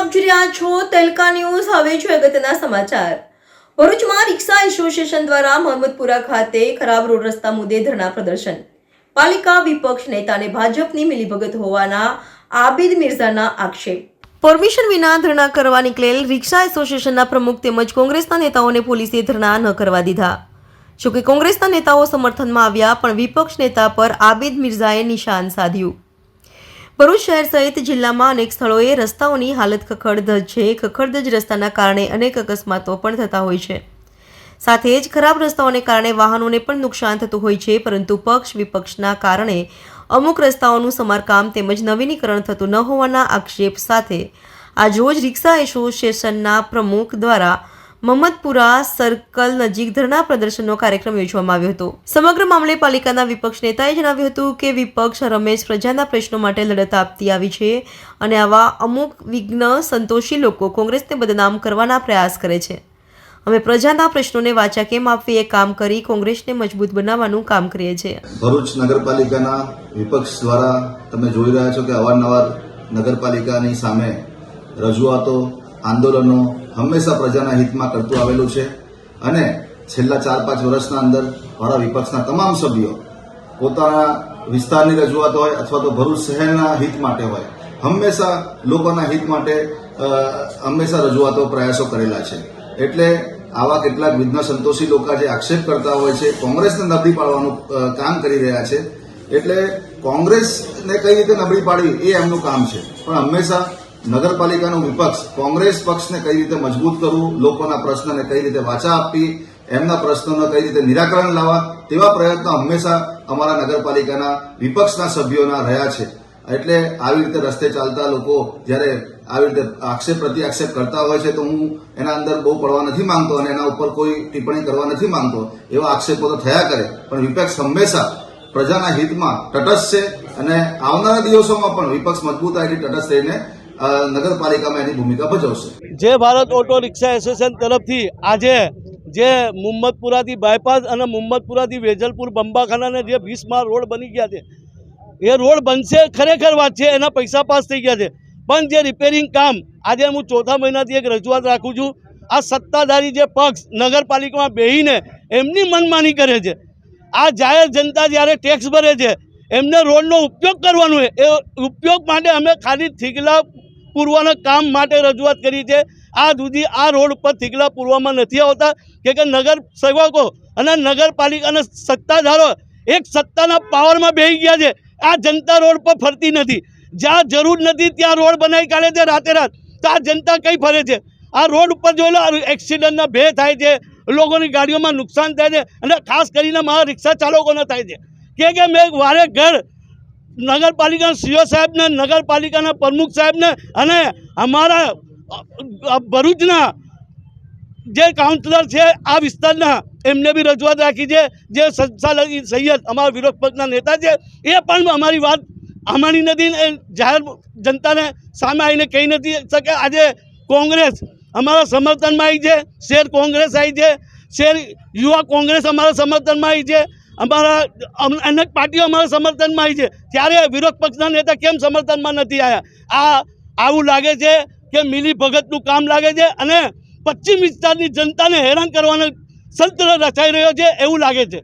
આપ જોઈ રહ્યા છો તેલકા ન્યૂઝ. હવે છે અગત્યના સમાચાર. ભરૂચમાં રિક્ષા એસોસિએશન દ્વારા મહમદપુરા ખાતે ખરાબ રોડ રસ્તા મુદ્દે ધરણા પ્રદર્શન. પાલિકા વિપક્ષ નેતાને ભાજપની મિલીભગત હોવાના આબિદ મિર્ઝાના આક્ષેપ. પરમિશન વિના ધરણા કરવા નીકળેલ રિક્ષા એસોસિએશનના પ્રમુખ તેમજ કોંગ્રેસના નેતાઓને પોલીસે ધરણા ન કરવા દીધા. જોકે કોંગ્રેસના નેતાઓ સમર્થનમાં આવ્યા, પણ વિપક્ષ નેતા પર આબિદ મિર્ઝાએ નિશાન સાધ્યું. ભરૂચ શહેર સહિત જિલ્લામાં અનેક સ્થળોએ રસ્તાઓની હાલત ખખડધજ છે. ખખડધજ રસ્તાના કારણે અનેક અકસ્માતો પણ થતા હોય છે. સાથે જ ખરાબ રસ્તાઓને કારણે વાહનોને પણ નુકસાન થતું હોય છે, પરંતુ પક્ષ વિપક્ષના કારણે અમુક રસ્તાઓનું સમારકામ તેમજ નવીનીકરણ થતું ન હોવાના આક્ષેપ સાથે આજરોજ રિક્ષા એસોસિએશનના પ્રમુખ દ્વારા મહમ્મદપુરા સર્કલ નજીક ધરણા પ્રદર્શનનો કાર્યક્રમ યોજવામાં આવ્યો હતો. સમગ્ર મામલે પાલિકાના વિપક્ષ નેતાએ જણાવ્યું હતું કે વિપક્ષ રમેશ પ્રજાના પ્રશ્નો માટે લડત આપતી આવી છે અને આવા અમુક વિઘ્ન સંતોષી લોકો કોંગ્રેસને બદનામ કરવાના પ્રયાસ કરે છે. અમે પ્રજાના પ્રશ્નોને વાચા કેમ આપવી એ કામ કરી કોંગ્રેસને મજબૂત બનાવવાનું કામ કરીએ છીએ. ભરૂચ નગરપાલિકાના વિપક્ષ દ્વારા તમે જોઈ રહ્યા છો કે અવારનવાર નગરપાલિકાની સામે રજૂઆતો, આંદોલનો હંમેશા પ્રજાના હિતમાં કરતું આવેલું છે અને છેલ્લા ચાર પાંચ વર્ષના અંદર મારા વિપક્ષના તમામ સભ્યો પોતાના વિસ્તારની રજૂઆત હોય અથવા તો ભરૂચ શહેરના હિત માટે હોય, હંમેશા લોકોના હિત માટે હંમેશા રજૂઆતો, પ્રયાસો કરેલા છે. એટલે આવા કેટલાક વિઘ્ન સંતોષી લોકો જે આક્ષેપ કરતા હોય છે, કોંગ્રેસને નબળી પાડવાનું કામ કરી રહ્યા છે. એટલે કોંગ્રેસને કઈ રીતે નબળી પાડવી એ એમનું કામ છે. પણ હંમેશા નગરપાલિકાનું વિપક્ષ કોંગ્રેસ પક્ષને કઈ રીતે મજબૂત કરવું, લોકોના પ્રશ્નને કઈ રીતે વાચા આપવી, એમના પ્રશ્નોને કઈ રીતે નિરાકરણ લાવવા, તેવા પ્રયત્નો હંમેશા અમારા નગરપાલિકાના વિપક્ષના સભ્યોના રહ્યા છે. એટલે આવી રીતે રસ્તે ચાલતા લોકો જ્યારે આવી રીતે આક્ષેપ પ્રતિ આક્ષેપ કરતા હોય છે, તો હું એના અંદર બહુ પડવા નથી માંગતો અને એના ઉપર કોઈ ટિપ્પણી કરવા નથી માંગતો. એવા આક્ષેપો તો થયા કરે. પણ વિપક્ષ હંમેશા પ્રજાના હિતમાં તટસ્થ છે અને આવનારા દિવસોમાં પણ વિપક્ષ મજબૂતાઈથી તટસ્થ રહીને નગરપાલિકામાં એની ભૂમિકા ભજવશે. જે ભારત ઓટો રિક્ષા એસોસિએશન તરફથી આજે જે મુહમ્મદપુરાથી બાયપાસ અને મુહમ્મદપુરાથી વેજલપુર બંબાખાનાને જે વીસમાં રોડ બની ગયા છે, એ રોડ બનશે ખરેખર વાત છે, એના પૈસા પાસ થઈ ગયા છે. પણ જે રિપેરિંગ કામ, આજે હું ચોથા મહિનાથી એક રજૂઆત રાખું છું, આ સત્તાધારી જે પક્ષ નગરપાલિકામાં બેહીને એમની મનમાની કરે છે. આ જાહેર જનતા જ્યારે ટેક્સ ભરે છે, એમને રોડનો ઉપયોગ કરવાનો એ ઉપયોગ માટે અમે ખાલી થીગલા પૂરવાના કામ માટે રજૂઆત કરી છે. આ સુધી આ રોડ ઉપર થીગલા પૂરવામાં નથી આવતા. કે કે નગર સેવકો અને નગરપાલિકાના સત્તાધારો એક સત્તાના પાવરમાં બેહી ગયા છે. આ જનતા રોડ પર ફરતી નથી. જ્યાં જરૂર નથી ત્યાં રોડ બનાવી કાઢે છે રાતે રાત. તો આ જનતા કઈ ફરે છે? આ રોડ ઉપર જોઈ લો એક્સિડન્ટના ભે થાય છે. લોકોની ગાડીઓમાં નુકસાન થાય છે. અને ખાસ કરીને મારા રિક્ષા ચાલકોને થાય છે. કે કે મેં વારે ઘર નગરપાલિકાના સીઓ સાહેબને, નગરપાલિકાના પ્રમુખ સાહેબને અને અમારા ભરૂચના જે કાઉન્સિલર છે, આ વિસ્તારના એમને બી રજૂઆત રાખી છે, જે સંચાલક સૈયદ, અમારા વિરોધ પક્ષના નેતા છે, એ પણ અમારી વાત અમારી નથી એ જાહેર જનતાને સામે આવીને કહી નથી શકે. આજે કોંગ્રેસ અમારા સમર્થનમાં આવી છે, શેર કોંગ્રેસ આવી છે, શેર યુવા કોંગ્રેસ અમારા સમર્થનમાં આવી છે અમારા, અમ- અનેક પાર્ટીઓ અમારા સમર્થનમાં આવી છે. ત્યારે વિરોધ પક્ષના નેતા કેમ સમર્થનમાં નથી આવ્યા આ, આવું લાગે છે કે મિલી ભગતનું કામ લાગે છે અને પશ્ચિમ વિસ્તારની જનતાને હેરાન કરવાનો સંત્ર રચાઈ રહ્યો છે એવું લાગે છે.